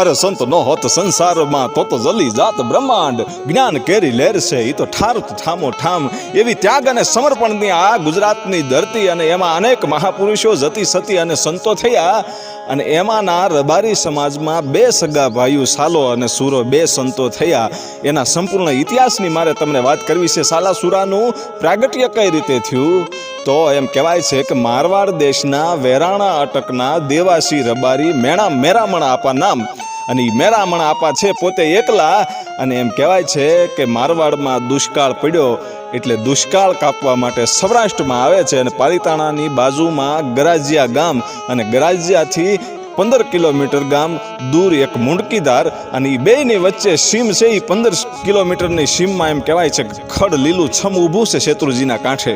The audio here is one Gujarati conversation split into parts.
અરે સંત નો હોત સંસારમાં, તો તો જલી જાત બ્રહ્માંડ. જ્ઞાન કેરી લેર છે એ તો ઠાર ઠામો ઠામ એવી ત્યાગ અને સમર્પણની આ ગુજરાતની ધરતી અને એમાં અનેક મહાપુરુષો જતી સતી અને સંતો થયા. અને એમાંના રબારી સમાજમાં બે સગા ભાઈઓ, સાલો અને સુરો, બે સંતો થયા. એના સંપૂર્ણ ઇતિહાસની મારે તમને વાત કરવી છે સાલા સુરાનું પ્રાગટ્ય કઈ રીતે થયું? તો એમ કહેવાય છે કે મારવાડ દેશના વેરાણા અટકના દેવાસી રબારી મેણા મેરામણ આપા નામ. અને એ મેરામણ આપા છે પોતે એકલા. અને એમ કહેવાય છે કે મારવાડમાં દુષ્કાળ પડ્યો એટલે દુષ્કાળ કાપવા માટે સૌરાષ્ટ્રમાં આવે છે અને પાલિતાણાની બાજુમાં ગરાજિયા ગામ અને ગરાજિયાથી પંદર કિલોમીટર ગામ દૂર એક મુંડકીદાર અને એ બેયની વચ્ચે સીમ છે એ પંદર કિલોમીટરની સીમમાં એમ કહેવાય છે ખડ લીલું છમ ઊભું છે શેત્રુજીના કાંઠે.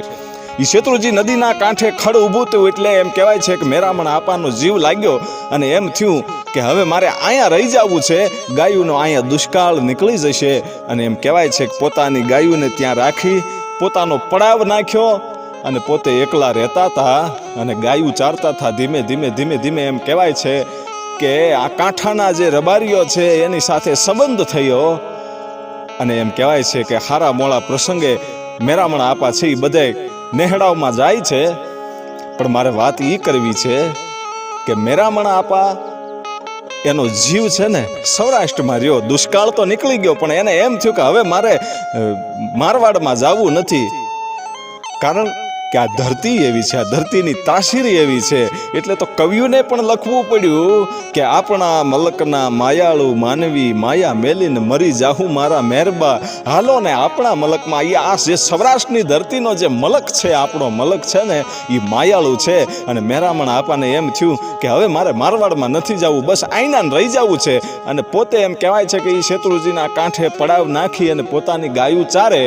એ શેત્રુજી નદીના કાંઠે ખડ ઊભું થયું એટલે એમ કહેવાય છે કે મેરામણ આપાનો જીવ લાગ્યો અને એમ થયું કે હવે મારે અહીંયા રહી જવું છે, ગાયુંનો અહીંયા દુષ્કાળ નીકળી જશે અને એમ કહેવાય છે કે પોતાની ગાયુંને ત્યાં રાખી પોતાનો પડાવ નાખ્યો અને પોતે એકલા રહેતા હતા અને ગાયું ચારતા હતા ધીમે ધીમે ધીમે ધીમે એમ કહેવાય છે કે આ કાંઠાના જે રબારીઓ છે એની સાથે સંબંધ થયો અને એમ કહેવાય છે કે હારા મોળા પ્રસંગે મેરામણ આપા છે એ બધે નેહડાવમાં જાય છે. પણ મારે વાત એ કરવી છે કે મેરામણ આપા એનો જીવ છે ને સૌરાષ્ટ્રમાં રહ્યો. દુષ્કાળ તો નીકળી ગયો, પણ એને એમ થયું કે હવે મારે મારવાડમાં જવું નથી. કારણ કે આ ધરતી એવી છે, આ ધરતીની તાસીરી એવી છે. એટલે તો કવિઓને પણ લખવું પડ્યું કે આપણા મલકના માયાળુ માનવી માયા મેલીને મરી જાહું મારા મહેરબા હાલો ને આપણા મલકમાં એ આ જે સૌરાષ્ટ્રની ધરતીનો જે મલક છે, આપણો મલક છે ને એ માયાળુ છે. અને મેરામણ આપાને એમ થયું કે હવે મારે મારવાડમાં નથી જવું, બસ આઈનાને રહી જવું છે. અને પોતે એમ કહેવાય છે કે એ શેત્રુજીના કાંઠે પડાવ નાખી અને પોતાની ગાયું ચારે.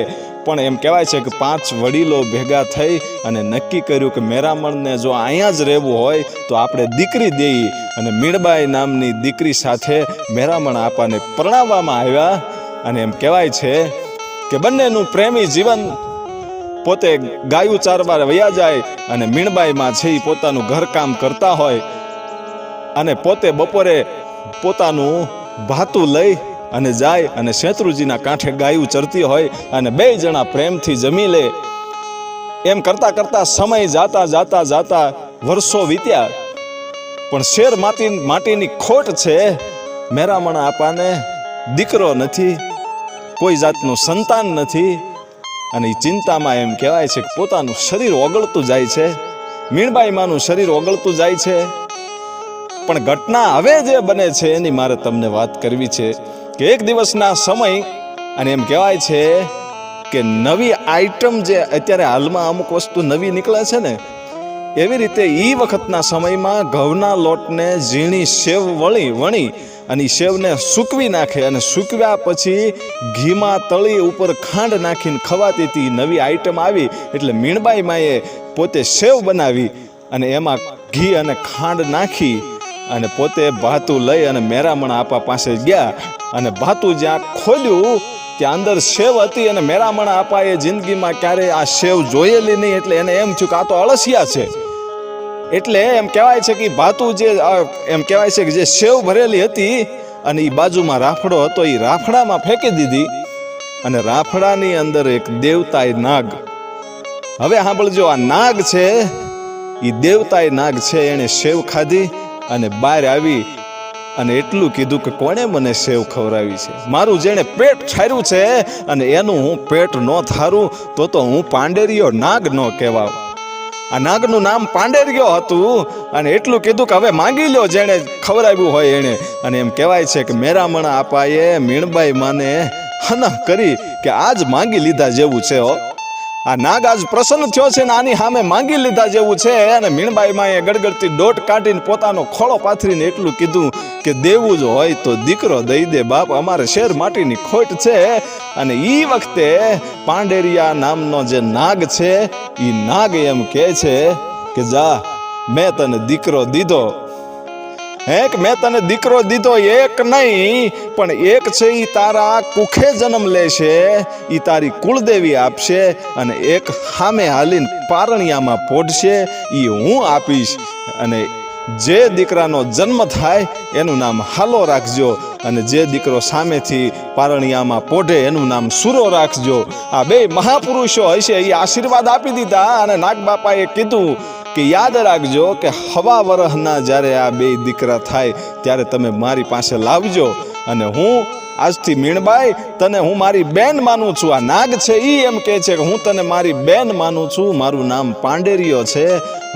પણ એમ કહેવાય છે કે પાંચ વડીલો ભેગા થઈ અને નક્કી કર્યું કે મેરામણને જો અહીંયા જ રહેવું હોય તો આપણે દીકરી દેઈ અને મીણબાઈ નામની દીકરી સાથે મેરામણ આપાને પરણાવવામાં આવ્યા. અને એમ કહેવાય છે કે બંનેનું પ્રેમી જીવન પોતે ગાયું ચારવાર વયા જાય અને મીણબાઈમાં છે એ પોતાનું ઘરકામ કરતા હોય અને પોતે બપોરે પોતાનું ભાતું લઈ અને જાય અને શેત્રુજીના કાંઠે ગાયું ચરતી હોય અને બે જણા પ્રેમથી જમી લે. એમ કરતા કરતા સમય જાતા જાતા જાતા વર્ષો વીત્યા. પણ શેર માટી માટીની ખોટ છે. મેરામણ આપાને દીકરો નથી, કોઈ જાતનું સંતાન નથી. અને એ ચિંતામાં એમ કહેવાય છે કે પોતાનું શરીર ઓગળતું જાય છે. મીણબાઈમાનું શરીર ઓગળતું જાય છે. પણ ઘટના હવે જે બને છે એની મારે તમને વાત કરવી છે. કે એક દિવસના સમય અને એમ કહેવાય છે કે નવી આઈટમ જે અત્યારે હાલમાં અમુક વસ્તુ નવી નીકળે છે ને, એવી રીતે એ વખતના સમયમાં ઘઉંના લોટને ઝીણી સેવ વળી વણી અને સેવને સૂકવી નાખે અને સૂકવ્યા પછી ઘીમાં તળી ઉપર ખાંડ નાખીને ખવાતી હતી નવી આઈટમ આવી એટલે મીણબાઈ માએ પોતે સેવ બનાવી અને એમાં ઘી અને ખાંડ નાખી અને પોતે ભાતું લઈ અને મેરામણ આપા પાસે ગયા. અને ભાતું જ્યાં ખોલ્યું, ત્યાં અંદર સેવ હતી અને મેરામણ આપાએ જિંદગીમાં ક્યારેય આ સેવ જોયેલી નહીં. એટલે એને એમ થયું કે આ તો અળસિયા છે. એટલે એમ કહેવાય છે કે ભાતું જે એમ કહેવાય છે કે જે સેવ ભરેલી હતી અને એ બાજુમાં રાફડો હતો એ રાફડામાં ફેંકી દીધી. અને રાફડાની અંદર એક દેવતાય નાગ. હવે સાંભળજો, આ નાગ છે એ દેવતાય નાગ છે એણે સેવ ખાધી. અને બહાર આવી અને એટલું કીધું કે કોણે મને સેવ ખવડાવી છે? મારું જેણે પેટ ઠાર્યું છે અને એનું હું પેટ ન થારું તો તો હું પાંડેરિયો નાગ ન કહેવાવ. આ નાગનું નામ પાંડેરિયો હતું અને એટલું કીધું કે હવે માંગી લો જેણે ખવડાવ્યું હોય એણે. અને એમ કહેવાય છે કે મેરામણા આપાએ મીણબાઈ માને હના કરી કે આજ માંગી લીધા જેવું છે હો. આ નાગ આજ પ્રસન્ન થયો છે ને આની સામે માંગી લીધા જેવું છે અને મીણબાઈમાં એ ગડગડતી દોટ કાઢીને પોતાનો ખોળો પાથરીને એટલું કીધું કે દેવું જ હોય તો દીકરો દઈ દે, બાપ અમારે શેર માટીની ખોટ છે. અને એ વખતે પાંડેરિયા નામનો જે નાગ છે એ નાગ એમ કહે છે કે જા, મેં તને દીકરો દીધો. હે કે મેં તને દીકરો દીધો એક નહીં, પણ એક છે એ તારા કુખે જન્મ લેશે એ તારી કુળદેવી આપશે અને એક સામે હાલીને પારણિયામાં પોઢશે એ હું આપીશ. અને જે દીકરાનો જન્મ થાય એનું નામ હાલો રાખજો અને જે દીકરો સામેથી પારણિયામાં પોઢે એનું નામ સુરો રાખજો. આ બે મહાપુરુષો હશે એ આશીર્વાદ આપી દીધા અને નાગબાપાએ કીધું કે યાદ રાખજો કે હવા વરહના જ્યારે આ બે દીકરા થાય, ત્યારે તમે મારી પાસે લાવજો. અને હું આજથી મીણબાઈ તને હું મારી બેન માનું છું. આ નાગ છે એ એમ કહે છે કે હું તને મારી બેન માનું છું. મારું નામ પાંડેરિયો છે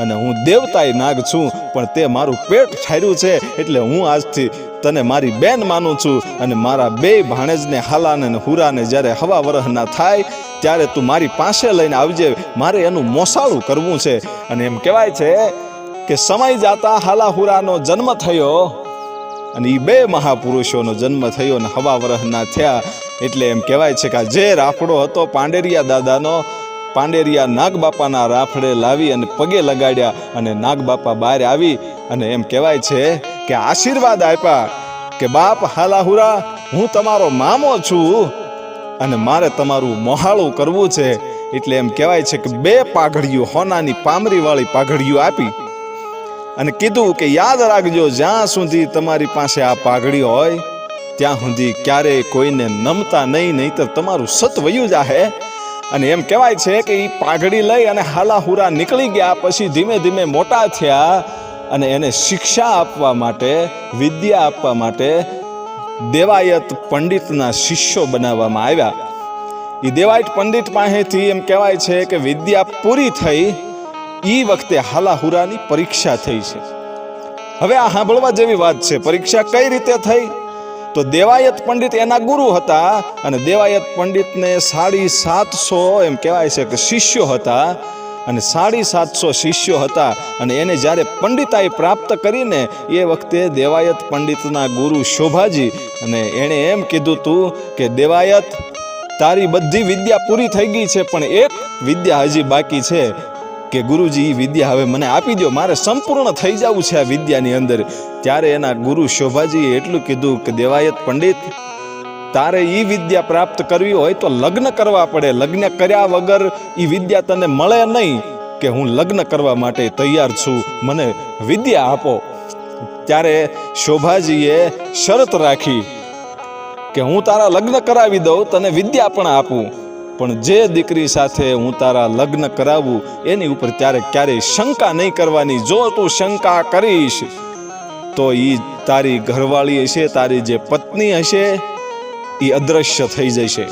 અને હું દેવતાય નાગ છું. પણ તે મારું પેટ ઠાર્યું છે એટલે હું આજથી તને મારી બેન માનું છું. અને મારા બે ભાણેજને, હાલાને અને હુરાને જ્યારે હવા વરહના થાય ત્યારે તું મારી પાસે લઈને આવજે. મારે એનું મોસાળું કરવું છે. અને એમ કહેવાય છે કે સમય જાતા હાલાહુરાનો જન્મ થયો અને એ બે મહાપુરુષોનો જન્મ થયો અને હવા વરહના થયા. એટલે એમ કહેવાય છે કે આ જે રાફડો હતો, પાંડેરિયા દાદાનો, પાંડેરિયા નાગબાપાના રાફડે લાવી અને પગે લગાડ્યા અને નાગબાપા બહાર આવી. અને એમ કહેવાય છે કે આશીર્વાદ આપ્યા કે, બાપ હાલાહુરા, હું તમારો મામો છું અને મારે તમારું મોહાળું કરવું છે. એટલે એમ કહેવાય છે કે બે પાઘડીઓ, હોનાની પામરીવાળી પાઘડીઓ આપી. અને કીધું કે યાદ રાખજો, જ્યાં સુધી તમારી પાસે આ પાઘડી હોય, ત્યાં સુધી ક્યારેય કોઈને નમતા નહીં, નહીતર તમારું સત વયું જાહે. અને એમ કહેવાય છે કે એ પાઘડી લઈ અને હાલાહુરા નીકળી ગયા પછી ધીમે ધીમે મોટા થયા અને એને શિક્ષા આપવા માટે, વિદ્યા આપવા માટે દેવાયત પંડિતના શિષ્યો બનાવવામાં આવ્યા. એ દેવાયત પંડિત પાસેથી એમ કહેવાય છે કે વિદ્યા પૂરી થઈ એ વખતે હાલાહુરાની પરીક્ષા થઈ છે. હવે આ સાંભળવા જેવી વાત છે. પરીક્ષા કઈ રીતે થઈ? તો દેવાયત પંડિત એના ગુરુ હતા અને દેવાયત પંડિતને સાડી સાતસો એમ કહેવાય છે કે શિષ્યો હતા અને સાડી સાતસો શિષ્યો હતા અને એને જ્યારે પંડિતાએ પ્રાપ્ત કરીને એ વખતે દેવાયત પંડિતના ગુરુ શોભાજી અને એણે એમ કીધું તું કે દેવાયત, તારી બધી વિદ્યા પૂરી થઈ ગઈ છે, પણ એક વિદ્યા હજી બાકી છે. કે ગુરુજી વિદ્યા હવે મને આપી દો મારે સંપૂર્ણ થઈ જવું છે આ વિદ્યાની અંદર. ત્યારે એના ગુરુ શોભાજીએ એટલું કીધું કે, દેવાયત પંડિત, તારે એ વિદ્યા પ્રાપ્ત કરવી હોય તો લગ્ન કરવા પડે. લગ્ન કર્યા વગર એ વિદ્યા તને મળે નહીં કે હું લગ્ન કરવા માટે તૈયાર છું. મને વિદ્યા આપો. ત્યારે શોભાજીએ શરત રાખી કે, હું તારા લગ્ન કરાવી દઉં, તને વિદ્યા પણ આપું. પણ જે દીકરી સાથે હું તારા લગ્ન કરાવું, એની ઉપર ત્યારે ક્યારેય શંકા નહીં કરવાની. જો તું શંકા કરીશ, તો એ તારી ઘરવાળી હશે, તારી જે પત્ની હશે એ અદ્રશ્ય થઈ જશે.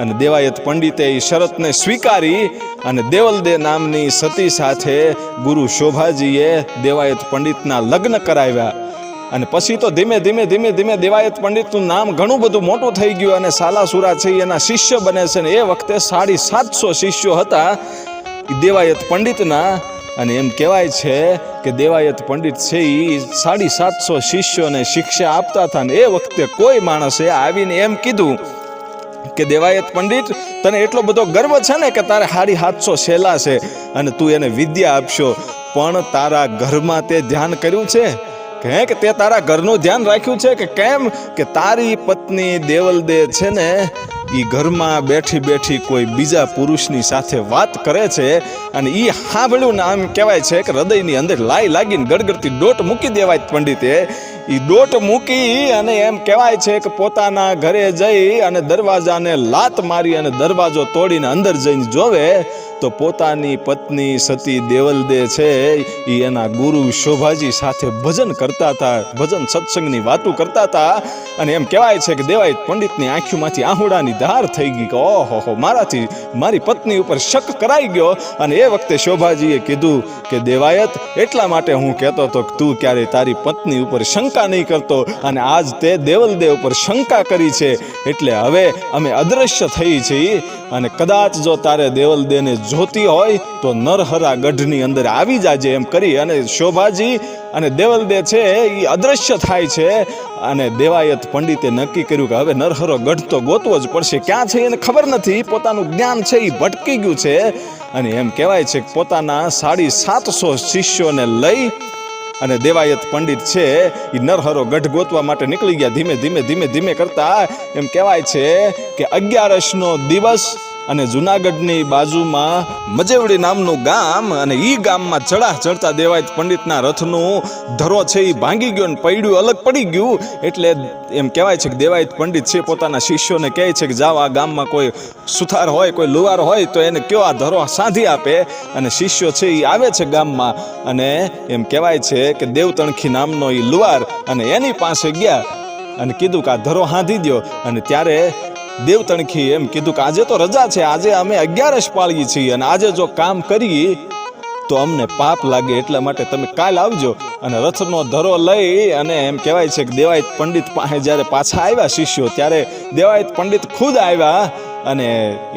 અને દેવાયત પંડિતે એ શરતને સ્વીકારી અને દેવલદે નામની સતી સાથે ગુરુ શોભાજીએ દેવાયત પંડિતના લગ્ન કરાવ્યા. અને પછી તો ધીમે ધીમે ધીમે ધીમે દેવાયત પંડિતનું નામ ઘણું બધું મોટું થઈ ગયું અને સાલાસુરા છે એના શિષ્ય બને છે ને એ વખતે સાડી સાતસો શિષ્યો હતા દેવાયત પંડિતના. અને એમ કહેવાય છે કે દેવાયત પંડિત છે એ સાડી સાતસો શિષ્યોને શિક્ષા આપતા હતા ને એ વખતે કોઈ માણસે આવીને એમ કીધું કે દેવાયત પંડિત, તને એટલો બધો ગર્વ છે ને કે તારે સાડી હાથસો છેલા છે અને તું એને વિદ્યા આપશો. પણ તારા ઘરમાં તે ધ્યાન કર્યું છે? કે કે તે તારા ઘરનું ધ્યાન રાખ્યું છે કે કેમ? કે તારી પત્ની દેવલદે છે ને એ ઘરમાં બેઠી બેઠી કોઈ બીજા પુરુષની સાથે વાત કરે છે અને એ સાંભળ્યું ને આમ કહેવાય છે કે હૃદયની અંદર લાઈ લાગીને ગડગડતી ડોટ મૂકી દેવાય પંડિતે. એ ડોટ મૂકી અને એમ કહેવાય છે કે પોતાના ઘરે જઈ અને દરવાજાને લાત મારી અને દરવાજો તોડીને અંદર જઈને જોવે. તો પોતાની પત્ની સતી દેવલદે છે એ એના ગુરુ શોભાજી સાથે ભજન કરતા હતા, ભજન સત્સંગની વાતો કરતા હતા. અને એમ કહેવાય છે કે દેવાય પંડિતની આંખોમાંથી આહુડાની ધાર થઈ ગઈ કે, ઓહો હો, મારાથી મારી પત્ની ઉપર શક કરાઈ ગયો. અને એ વખતે શોભાજીએ કીધું કે, દેવાયત, એટલા માટે હું કહેતો હતો કે તું ક્યારે તારી પત્ની ઉપર શંકા નહીં કરતો. અને આજ તે દેવલદેવ ઉપર શંકા કરી છે. એટલે હવે અમે અદ્રશ્ય થઈ છીએ. અને કદાચ જો તારે દેવલદેવને જોતી હોય તો નરહરા ગઢની અંદર આવી જાજે એમ કરી અને શોભાજી અને દેવલદે છે એ અદ્રશ્ય થાય છે અને દેવાયત પંડિતે નક્કી કર્યું કે હવે નરહરો ગઢ તો ગોતવો જ પડશે. ક્યાં છે એને ખબર નથી, પોતાનું જ્ઞાન છે એ ભટકી ગયું છે અને એમ કહેવાય છે કે પોતાના સાડી સાતસો શિષ્યોને લઈ અને દેવાયત પંડિત છે એ નરહરો ગઢ ગોતવા માટે નીકળી ગયા ધીમે ધીમે ધીમે ધીમે કરતા. એમ કહેવાય છે કે અગિયારસનો દિવસ અને જુનાગઢની બાજુમાં મજેવડી નામનું ગામ અને ઈ ગામમાં ચડા ચડતા દેવાયત પંડિતના રથનું ધરો છે એ ભાંગી ગયો ને પડ્યું, અલગ પડી ગયું. એટલે એમ કહેવાય છે કે દેવાયત પંડિત છે, પોતાના શિષ્યોને કહે છે કે જાઓ આ ગામમાં કોઈ સુથાર હોય, કોઈ લુવાર હોય, તો એને કયો આ ધરો સાંધી આપે. અને શિષ્યો છે એ આવે છે ગામમાં અને એમ કહેવાય છે કે દેવતણખી નામનો એ લુવાર અને એની પાસે ગયા અને કીધું કે આ ધરો હાંધી દ્યો. અને ત્યારે દેવતણખી એમ કીધું કે આજે તો રજા છે, આજે અમે અગિયારસ પાળીએ છીએ અને આજે જો કામ કરીએ તો અમને પાપ લાગે એટલા માટે તમે કાલ આવજો અને રથનો ધરો લઈ અને એમ કહેવાય છે કે દેવાયત પંડિત પાસે જ્યારે પાછા આવ્યા શિષ્યો, ત્યારે દેવાયત પંડિત ખુદ આવ્યા અને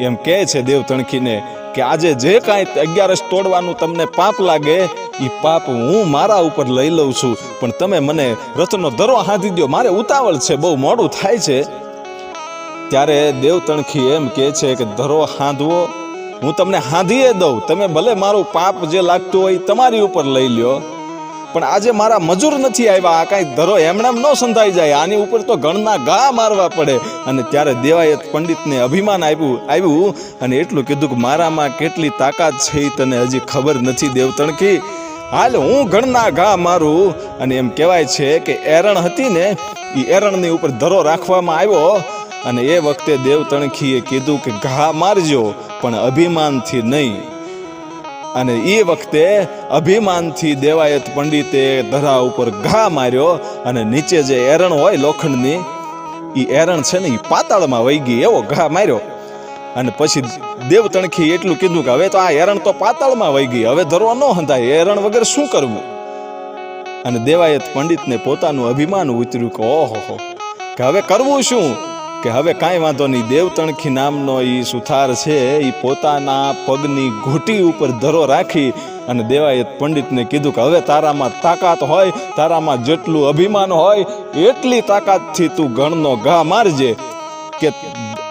એમ કહે છે દેવતણખીને કે આજે જે કાંઈ અગિયારસ તોડવાનું તમને પાપ લાગે એ પાપ હું મારા ઉપર લઈ લઉં છું. પણ તમે મને રથનો ધરો હાંધી દો મારે ઉતાવળ છે, બહુ મોડું થાય છે. ત્યારે દેવતણખી એમ કહે છે કે, ધરો હાંધવો, હું તમને હાંધીએ દઉં. તમે ભલે મારું પાપ જે લાગતું હોય તમારી ઉપર લઈ લ્યો. પણ આજે મારા મજૂર નથી આવ્યા. આ કાંઈ ધરો એમણે એમ ન સંધાઈ જાય. આની ઉપર તો ગણના ગા મારવા પડે. અને ત્યારે દેવાયત પંડિતને અભિમાન આવ્યું આવ્યું અને એટલું કીધું કે, મારામાં કેટલી તાકાત છે તને હજી ખબર નથી દેવતણકી હાલ હું ગણના ઘા મારું. અને એમ કહેવાય છે કે, એરણ હતી ને એ એરણની ઉપર ધરો રાખવામાં આવ્યો. અને એ વખતે દેવતણખીએ કીધું કે ઘા મારજો, પણ અભિમાનથી નહીં. અને એ વખતે અભિમાનથી દેવાયત પંડિતે ધરા ઉપર ઘા માર્યો અને નીચે જે એરણ હોય લોખંડની એ એરણ છે ને એ પાતાળમાં વહી ગઈ, એવો ઘા માર્યો. અને પછી દેવતણખી એટલું કીધું કે હવે તો આ એરણ તો પાતાળમાં વહી ગઈ, હવે ધરવા ન હંધાય એરણ વગર શું કરવું? અને દેવાયત પંડિતને પોતાનું અભિમાન ઉતર્યું કે ઓહો કે હવે કરવું શું? કે હવે કાંઈ વાંધો નહીં, દેવતણખી નામનો એ સુથાર છે એ પોતાના પગની ઘૂંટી ઉપર ધરો રાખી અને દેવાયત પંડિતને કીધું કે હવે તારામાં તાકાત હોય, તારામાં જેટલું અભિમાન હોય, એટલી તાકાતથી તું ગણનો ઘા મારજે. કે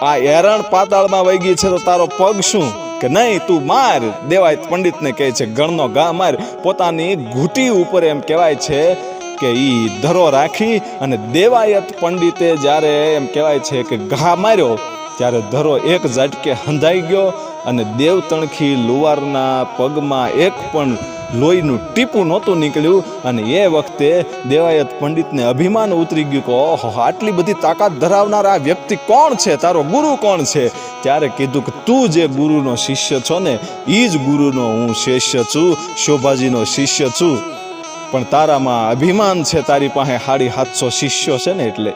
આ એરણ પાતાળમાં વહી છે તો તારો પગ શું? કે નહીં, તું માર. દેવાયત પંડિતને કહે છે, ગણનો ઘા માર. પોતાની ઘૂંટી ઉપર એમ કહેવાય છે કે ઈ ધરો રાખી અને દેવાયત પંડિતે જ્યારે એમ કહેવાય છે કે ઘા માર્યો, ત્યારે ધરો એક ઝાટકે હંધાઈ ગયો અને દેવતણખી લુવારના પગમાં એક પણ લોહીનું ટીપું નહોતું નીકળ્યું અને એ વખતે દેવાયત પંડિતને અભિમાન ઉતરી ગયું કે, ઓહો, આટલી બધી તાકાત ધરાવનાર આ વ્યક્તિ કોણ છે? તારો ગુરુ કોણ છે? ત્યારે કીધું કે, તું જે ગુરુનો શિષ્ય છો ને એ જ ગુરુનો હું શિષ્ય છું, શોભાજીનો શિષ્ય છું. પણ તારામાં અભિમાન છે, તારી પાસે હાડી હાથસો શિષ્યો છે ને એટલે.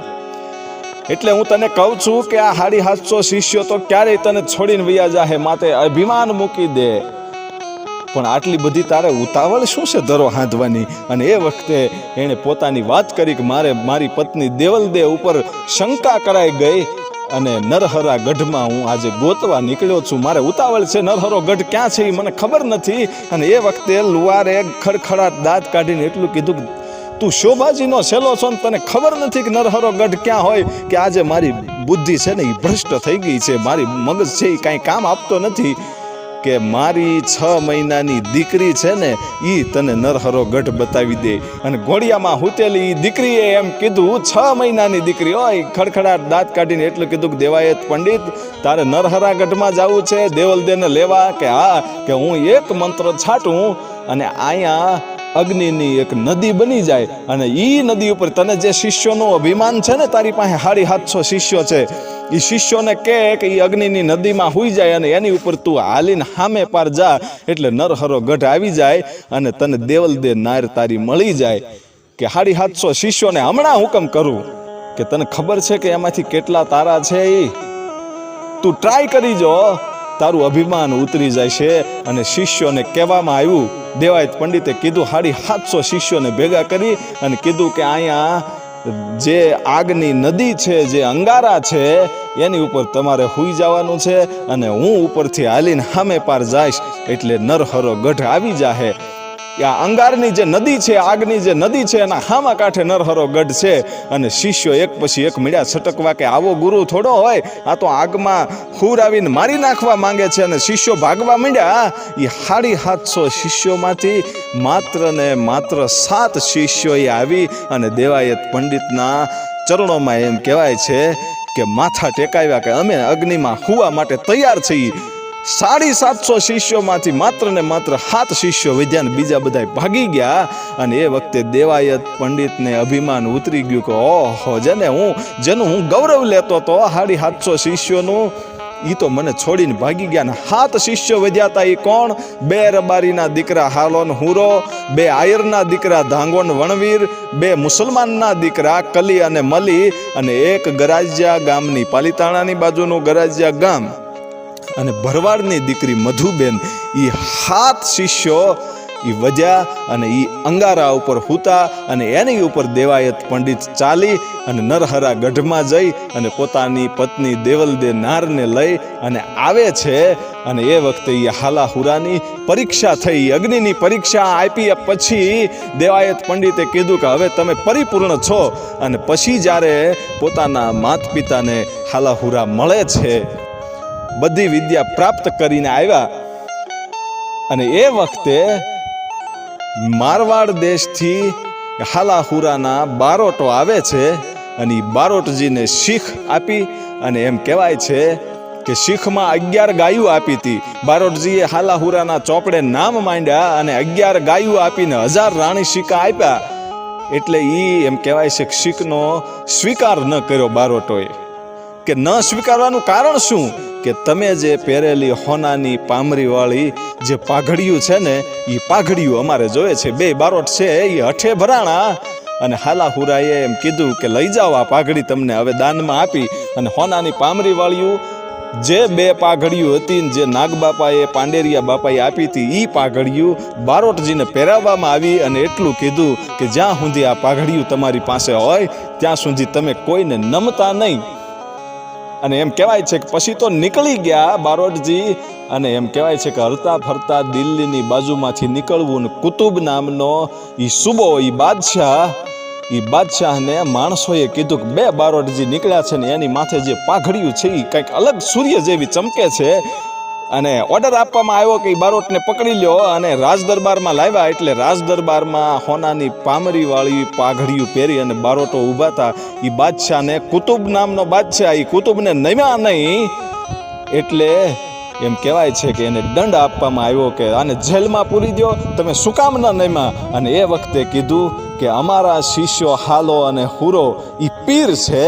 એટલે હું તને કહું છું કે આ હાડી હાથસો શિષ્યો તો ક્યારેય તને છોડીને વૈયા જાહે માતે અભિમાન મૂકી દે. પણ આટલી બધી તારે ઉતાવળ શું છે ધરો હાંધવાની? અને એ વખતે એણે પોતાની વાત કરી કે મારે મારી પત્ની દેવલદે ઉપર શંકા કરાઈ ગઈ અને નરહરા ગઢમાં હું આજે ગોતવા નીકળ્યો છું. મારે ઉતાવળ છે, નરહરો ગઢ ક્યાં છે એ મને ખબર નથી. અને એ વખતે લુવારે ખડખડાટ દાંત કાઢીને એટલું કીધું તું શોભાજીનો છેલ્લો છો ને તને ખબર નથી કે નરહરો ગઢ ક્યાં હોય? કે આજે મારી બુદ્ધિ છે ને એ ભ્રષ્ટ થઈ ગઈ છે. મારી મગજ છે એ કાંઈ કામ આપતો નથી. કે મારી છ મહિનાની દીકરી છે ને એ તને નરહરો ગઢ બતાવી દે. અને ઘોડિયામાં હુતેલી દીકરીએ એમ કીધું, છ મહિનાની દીકરી હોય ખડખડાટ દાંત કાઢીને એટલું કીધું કે દેવાયત પંડિત, તારે નરહરા ગઢમાં જવું છે, દેવલદેને લેવા, કે હા, કે હું એક મંત્ર છાંટું, અને અહીંયા અગ્નિની એક નદી બની જાય. અને એ નદી ઉપર તને જે શિષ્યોનું અભિમાન છે ને, તારી પાસે હાડી હાથસો શિષ્યો છે. એ શિષ્યોને કહે કે એ અગ્નિની નદીમાં હોઈ જાય અને એની ઉપર તું હાલીને હામે પાર જા એટલે નરહરો ગઢ આવી જાય અને તને દેવલ દે નાર તારી મળી જાય. કે હાડી હાથસો શિષ્યોને હમણાં હુકમ કરું કે તને ખબર છે કે એમાંથી કેટલા તારા છે એ તું ટ્રાય કરી જો. તારું અભિમાન ઉતરી જાય છે અને શિષ્યોને કહેવામાં આવ્યું. દેવાયત પંડિતે કીધું, હાડી સાતસો શિષ્યોને ભેગા કરી અને કીધું કે અહીંયા જે આગની નદી છે, જે અંગારા છે, એની ઉપર તમારે હુઈ જવાનું છે અને હું ઉપરથી હાલીને સામે પાર જઈશ એટલે નરહરો ગઢ આવી જાહે. આ અંગારની જે નદી છે, આગની જે નદી છે, એના હામા કાંઠે નરહરો ગઢ છે. અને શિષ્યો એક પછી એક મળ્યા છટકવા કે આવો ગુરુ થોડો હોય. આ તો આગમાં ખૂર આવીને મારી નાખવા માંગે છે અને શિષ્યો ભાગવા માંડ્યા. એ સાડી સાતસો શિષ્યોમાંથી માત્ર ને માત્ર સાત શિષ્યોએ આવી અને દેવાયત પંડિતના ચરણોમાં એમ કહેવાય છે કે માથા ટેકાવ્યા કે અમે અગ્નિમાં હુવા માટે તૈયાર છીએ. સાડી સાતસો શિષ્યોમાંથી માત્ર ને માત્ર સાત શિષ્યો વિદ્યાને બીજા બધા ભાગી ગયા. અને એ વખતે દેવાયત પંડિતને અભિમાન ઉતરી ગયું કે, ઓહો, જેને હું, જેનું હું ગૌરવ લેતો તો સાડી સાતસો શિષ્યોનું એ તો મને છોડીને ભાગી ગયા. ને સાત શિષ્યો વધ્યા હતા એ કોણ? બે રબારીના દીકરા હાલોન હુરો, બે આયરના દીકરા ધાંગોન વણવીર, બે મુસલમાનના દીકરા કલી અને મલી, અને એક ગરાજિયા ગામની પાલિતાણાની બાજુનું ગરાજિયા ગામ. અને ભરવાડની દીકરી મધુબેન એ હાથ શિષ્યો એ વધ્યા અને એ અંગારા ઉપર હૂતા અને એની ઉપર દેવાયત પંડિત ચાલી અને નરહરા ગઢમાં જઈ અને પોતાની પત્ની દેવલદે નારને લઈ અને આવે છે અને એ વખતે એ હાલાહુરાની પરીક્ષા થઈ. અગ્નિની પરીક્ષા આપી પછી દેવાયત પંડિતે કીધું કે હવે તમે પરિપૂર્ણ છો અને પછી જ્યારે પોતાના માત પિતાને હાલાહુરા મળે છે બધી વિદ્યા પ્રાપ્ત કરીને આવ્યા. અને એ વખતે મારવાડ દેશથી હાલાહુરાના બારોટો આવે છે અને એ બારોટજીને શીખ આપી અને એમ કહેવાય છે કે શીખમાં અગિયાર ગાયું આપી હતી. બારોટજીએ હાલાહુરાના ચોપડે નામ માંડ્યા અને અગિયાર ગાયું આપીને હજાર રાણી શીખા આપ્યા. એટલે એ એમ કહેવાય છે કે શીખનો સ્વીકાર ન કર્યો બારોટોએ. કે ન સ્વીકારવાનું કારણ શું? કે તમે જે પહેરેલી હોનાની પામરીવાળી જે પાઘડિયું છે ને એ પાઘડિયું અમારે જોઈએ છે. બે બારોટ છે એ હઠે ભરાણા. અને હાલાહુરાએ એમ કીધું કે લઈ જાઓ આ પાઘડી તમને હવે દાનમાં આપી. અને હોનાની પામરીવાળીયું જે બે પાઘડિયું હતી જે નાગબાપાએ, પાંડેરિયા બાપાએ આપી હતી એ પાઘડિયું બારોટજીને પહેરાવવામાં આવી અને એટલું કીધું કે જ્યાં સુધી આ પાઘડિયું તમારી પાસે હોય, ત્યાં સુધી તમે કોઈને નમતા નહીં. અને એમ કહેવાય છે કે પછી તો નીકળી ગયા બારોટજી અને એમ કહેવાય છે કે હરતા ફરતા દિલ્હીની બાજુમાંથી નીકળવું ને કુતુબ નામનો એ સુબો એ બાદશાહ એ બાદશાહને માણસોએ કીધું કે બે બારોટજી નીકળ્યા છે ને એની માથે જે પાઘડિયું છે એ કંઈક અલગ સૂર્ય જેવી ચમકે છે. અને ઓર્ડર આપવામાં આવ્યો કે બારોટને પકડી લ્યો અને રાજ દરબારમાં લાવ્યા એટલે રાજ દરબારમાં હોનાની પામરીવાળી પાઘડિયું પહેરી અને બારોટો ઊભા હતા. એ બાદશાહને કુતુબ નામનો બાદશાહ એ કુતુબને નમ્યા નહીં એટલે એમ કહેવાય છે કે એને દંડ આપવામાં આવ્યો કે આને જેલમાં પૂરી દો તમે શું કામ ન નમ્યા? અને એ વખતે કીધું કે અમારા શિષ્યો હાલો અને હુરો એ પીર છે.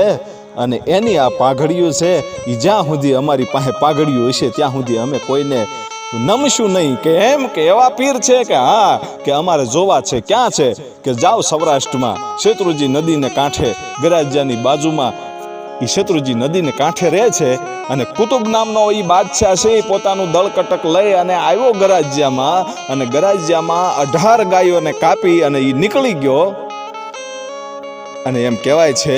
અને એની આ પાઘડીઓ છે એ જ્યાં સુધી અમારી પાસે પાઘડીઓ હશે, ત્યાં સુધી અમે કોઈને નમશું નહીં કે એમ કે એવા પીર છે કે હા, કે અમારે જોવા છે, ક્યાં છે? કે જાઓ સૌરાષ્ટ્રમાં, શેત્રુજી નદીને કાંઠે, ગરાજ્યાની બાજુમાં. એ શેત્રુજી નદીને કાંઠે રહે છે અને કુતુબ નામનો એ બાદશાહ છે એ પોતાનું દળકટક લઈ અને આવ્યો ગરાજ્યામાં અને ગરાજ્યામાં અઢાર ગાયોને કાપી અને એ નીકળી ગયો. અને એમ કહેવાય છે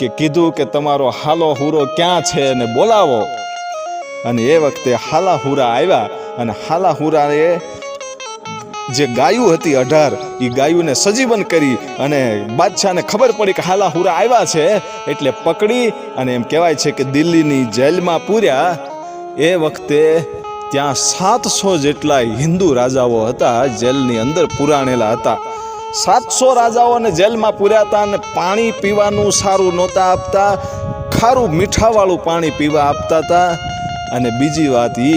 કે કીધું કે તમારો હાલો હુરો ક્યાં છે અને બોલાવો. અને એ વખતે હાલા હુરા આવ્યા અને હાલા હુરાએ જે ગાયું હતી અઢાર એ ગાયુંને સજીવન કરી અને બાદશાહને ખબર પડી કે હાલા હુરા આવ્યા છે એટલે પકડી અને એમ કહેવાય છે કે દિલ્હીની જેલમાં પૂર્યા. એ વખતે ત્યાં સાતસો જેટલા હિન્દુ રાજાઓ હતા જેલની અંદર પુરાણેલા હતા. સાતસો રાજાઓને જેલમાં પૂર્યા હતા અને પાણી પીવાનું સારું નહોતા આપતા, ખારું મીઠાવાળું પાણી પીવા આપતા હતા. અને બીજી વાત એ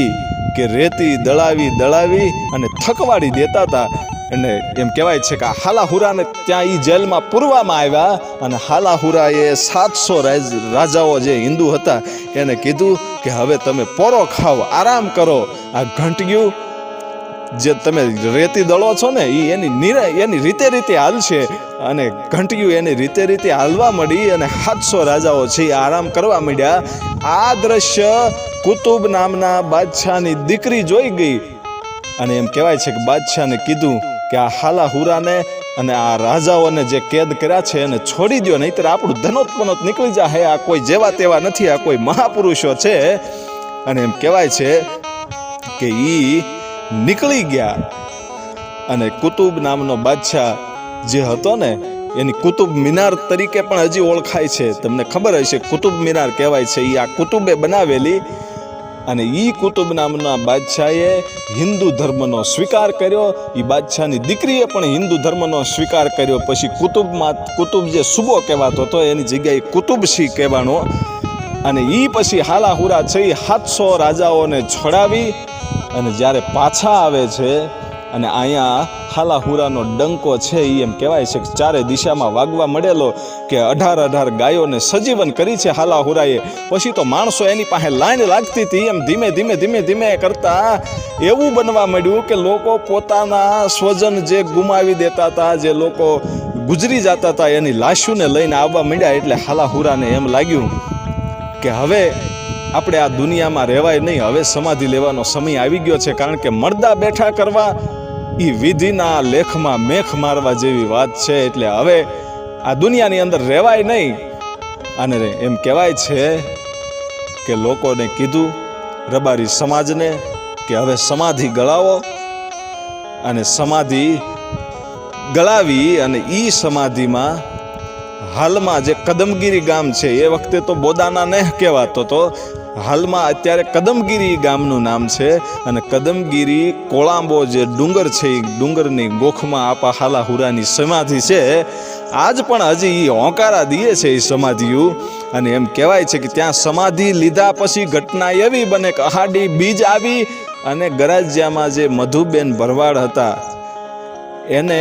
કે રેતી દળાવી દળાવી અને થકવાડી દેતા હતા. અને એમ કહેવાય છે કે હાલાહુરાને ત્યાં એ જેલમાં પૂરવામાં આવ્યા અને હાલાહુરાએ સાતસો રાજાઓ જે હિન્દુ હતા, એને કીધું કે હવે તમે પોરો ખાઓ, આરામ કરો. આ ઘંટિયું જે તમે રેતી દળો છો ને એ એની એની રીતે રીતે હાલશે અને ઘંટિયું એની રીતે રીતે હાલવા મળી અને સાતસો રાજાઓ છે એ આરામ કરવા માંડ્યા. આ દ્રશ્ય કુતુબ નામના બાદશાહની દીકરી જોઈ ગઈ અને એમ કહેવાય છે કે બાદશાહને કીધું કે આ હાલા હુરાને અને આ રાજાઓને જે કેદ કર્યા છે એને છોડી દો નહીતર આપણું ધનોત્પનોત નીકળી જાય આ કોઈ જેવા તેવા નથી, આ કોઈ મહાપુરુષો છે. અને એમ કહેવાય છે કે ઈ નીકળી ગયા. અને કુતુબ નામનો બાદશાહ જે હતો ને, એની કુતુબ મિનાર તરીકે પણ હજી ઓળખાય છે. તમને ખબર હશે, કુતુબ મિનાર કહેવાય છે. એ આ કુતુબે બનાવેલી અને એ કુતુબ નામના બાદશાહે હિન્દુ ધર્મનો સ્વીકાર કર્યો. એ બાદશાહની દીકરીએ પણ હિન્દુ ધર્મનો સ્વીકાર કર્યો. પછી કુતુબમાં કુતુબ જે સુબો કહેવાતો હતો, એની જગ્યાએ કુતુબશી કહેવાનો. અને એ પછી હાલાહુરા છે સાતસો રાજાઓને છોડાવી અને જ્યારે પાછા આવે છે અને અહીંયા હાલાહુરાનો ડંકો છે એ એમ કહેવાય છે કે ચારે દિશામાં વાગવા મળેલો કે અઢાર અઢાર ગાયોને સજીવન કરી છે હાલાહુરાએ. પછી તો માણસો એની પાસે લાઈન લાગતી હતી, એમ ધીમે ધીમે ધીમે ધીમે કરતા એવું બનવા માંડ્યું કે લોકો પોતાના સ્વજન જે ગુમાવી દેતા હતા, જે લોકો ગુજરી જતા હતા, એની લાશુને લઈને આવવા માંડ્યા એટલે હાલાહુરાને એમ લાગ્યું કે હવે આપણે આ દુનિયામાં રહેવાય નહીં, હવે સમાધિ લેવાનો સમય આવી ગયો છે, કારણ કે મરદા બેઠા કરવા એ વિધિના લેખમાં મેખ મારવા જેવી વાત છે, એટલે હવે આ દુનિયાની અંદર રહેવાય નહીં. અને એમ કહેવાય છે કે લોકોને કીધું, રબારી સમાજને કે હવે સમાધિ ગળાવો અને સમાધિ ગળાવી અને એ સમાધિમાં હાલમાં જે કદમગીરી ગામ છે, એ વખતે તો બોદાના નેહ કહેવાતો તો હાલમાં અત્યારે કદમગીરી ગામનું નામ છે અને કદમગીરી કોળાંબો જે ડુંગર છે, એ ડુંગરની ગોખમાં આપા હાલાહુરાની સમાધિ છે. આજ પણ હજી એ હોંકારા દીએ છે એ સમાધિઓ. અને એમ કહેવાય છે કે ત્યાં સમાધિ લીધા પછી ઘટના એવી બને કે અહાડી બીજ આવી અને ગરાજ્યામાં જે મધુબેન ભરવાડ હતા, એને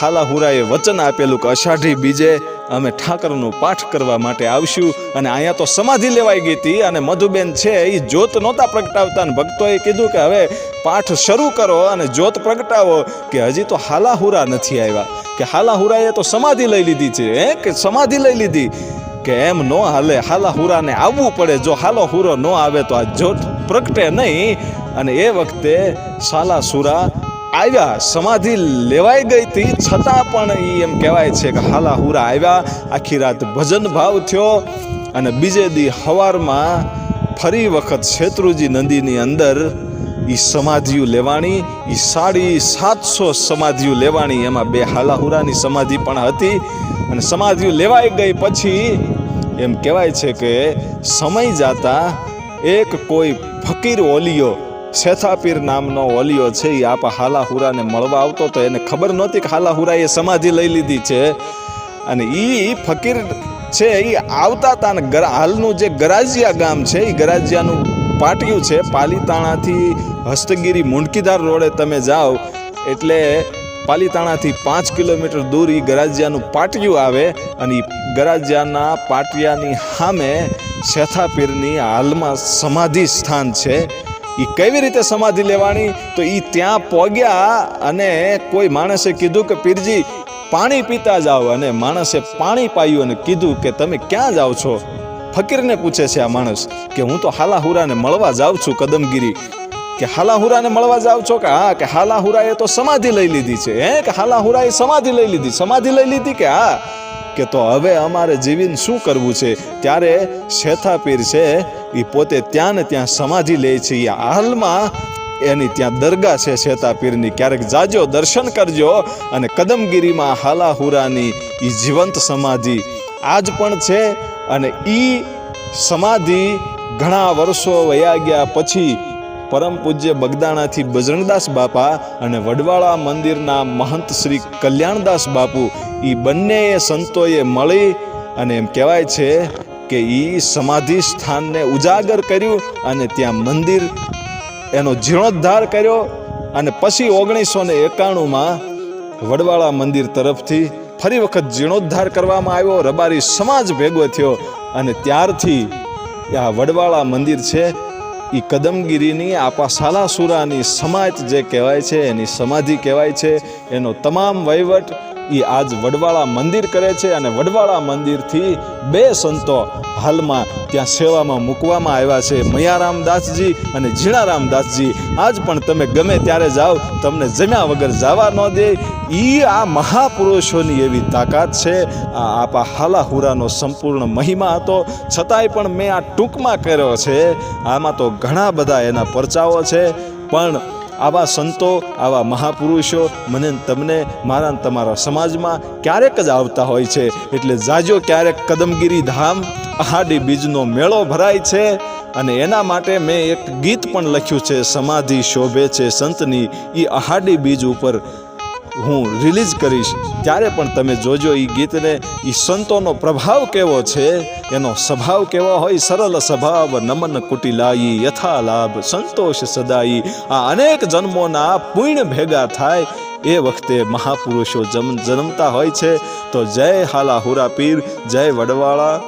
હાલાહુરાએ વચન આપેલું કે અષાઢી બીજે અમે ઠાકરનો પાઠ કરવા માટે આવશું અને અહીંયા તો સમાધિ લેવાઈ ગઈ હતી અને મધુબેન છે એ જ્યોત નહોતા પ્રગટાવતા અને ભક્તોએ કીધું કે હવે પાઠ શરૂ કરો અને જ્યોત પ્રગટાવો કે હજી તો હાલાહુરા નથી આવ્યા. કે હાલાહુરાએ તો સમાધિ લઈ લીધી છે, હે? કે સમાધિ લઈ લીધી? કે એમ ન હાલે, હાલાહુરાને આવવું પડે. જો હાલો હુરો ન આવે તો આ જ્યોત પ્રગટે નહીં. અને એ વખતે સાલાસુરા આવ્યા, સમાધિ લેવાઈ ગઈ હતી, છતાં પણ એ એમ કહેવાય છે કે હાલાહુરા આવ્યા. આખી રાત ભજન ભાવ થયો અને બીજે દી હવારમાં ફરી વખત શેત્રુજી નદીની અંદર એ સમાધિઓ લેવાણી એ સાડી સાતસો સમાધિઓ લેવાણી. એમાં બે હાલાહુરાની સમાધિ પણ હતી અને સમાધિઓ લેવાઈ ગઈ પછી એમ કહેવાય છે કે સમય જાતા એક કોઈ ફકીર ઓલિયો શેથાપીર નામનો ઓલિયો છે એ આપા હાલાહુરાને મળવા આવતો તો એને ખબર નહોતી કે હાલાહુરાએ સમાધિ લઈ લીધી છે. અને એ ફકીર છે એ આવતા હતા ને હાલનું જે ગરાજિયા ગામ છે એ ગરાજિયાનું પાટિયું છે, પાલીતાણાથી હસ્તગીરી મુંડકીધાર રોડે તમે જાઓ, એટલે પાલીતાણાથી પાંચ કિલોમીટર દૂર એ ગરાજિયાનું પાટિયું આવે અને એ ગરાજિયાના પાટિયાની સામે શેથાપીરની હાલમાં સમાધિ સ્થાન છે. એ કેવી રીતે સમાધિ લેવાની? તો એ ત્યાં પોગ્યા અને કોઈ માણસે કીધું કે, પીરજી, પાણી પીતા જાઓ. અને માણસે પાણી પાયું અને કીધું કે, તમે ક્યાં જાઓ છો? ફકીરને પૂછે છે આ માણસ કે, હું તો હાલાહુરાને મળવા જાઉં છું, કદમગીરી. કે, હાલાહુરાને મળવા જાવ છો કે? હા, કે હાલાહુરાએ તો સમાધિ લઈ લીધી છે. હે? કે હાલાહુરાએ સમાધિ લઈ લીધી? સમાધિ લઈ લીધી કે? હા. કે, તો હવે અમારે જીવીને શું કરવું છે? ત્યારે શેથાપીર છે એ પોતે ત્યાં ને ત્યાં સમાધિ લે છે. એ હાલમાં એની ત્યાં દરગાહ છે શેતાપીરની ક્યારેક જાજો, દર્શન કરજો અને કદમગીરીમાં હાલાહુરાની એ જીવંત સમાધિ આજ પણ છે અને એ સમાધિ ઘણા વર્ષો વયા ગયા પછી પરમ પૂજ્ય બગદાણાથી બજરંગદાસ બાપા અને વડવાળા મંદિરના મહંત શ્રી કલ્યાણદાસ બાપુ એ બંને સંતોએ મળી અને એમ કહેવાય છે કે એ સમાધિ સ્થાનને ઉજાગર કર્યું અને ત્યાં મંદિર એનો જીર્ણોદ્ધાર કર્યો અને પછી ઓગણીસો ને એકાણુંમાં વડવાળા મંદિર તરફથી ફરી વખત જીર્ણોદ્ધાર કરવામાં આવ્યો, રબારી સમાજ ભેગો થયો અને ત્યારથી આ વડવાળા મંદિર છે એ કદમગીરીની, આપા સાલાસુરાની સમાજ જે કહેવાય છે, એની સમાધિ કહેવાય છે, એનો તમામ વહીવટ એ આજ વડવાળા મંદિર કરે છે અને વડવાળા મંદિરથી બે સંતો હાલમાં ત્યાં સેવામાં મૂકવામાં આવ્યા છે. મયારામ દાસજી અને ઝીણારામ દાસજી. આજ પણ તમે ગમે ત્યારે જાઓ, તમને જમ્યા વગર જવા ન દે. એ આ મહાપુરુષોની એવી તાકાત છે. આ આપા હાલાહુરાનો સંપૂર્ણ મહિમા હતો. છતાંય પણ મેં આ ટૂંકમાં કર્યો છે. આમાં તો ઘણા બધા એના પરચાઓ છે. પણ આવા સંતો, આવા મહાપુરુષો મને તમને, મારા તમારા સમાજમાં ક્યારેક જ આવતા હોય છે. એટલે જાજો ક્યારેક કદમગીરી ધામ, આહાડી બીજનો મેળો ભરાય છે. અને એના માટે મેં એક ગીત પણ લખ્યું છે, સમાધિ શોભે છે સંતની. એ આહાડી બીજ ઉપર હું રિલીઝ કરીશ. ત્યારે પણ તમે જોજો એ ગીતને એ સંતોનો પ્રભાવ કેવો છે? એનો સ્વભાવ કેવો હોય? સરળ સ્વભાવ, નમન કુટિલાઈ યથા લાભ સંતોષ સદાઈ આ અનેક જન્મોના પુણ્ય ભેગા થાય. એ વખતે મહાપુરુષો જમ, જન્મતા હોય છે. તો જય હાલા હુરા પીર, જય વડવાળા.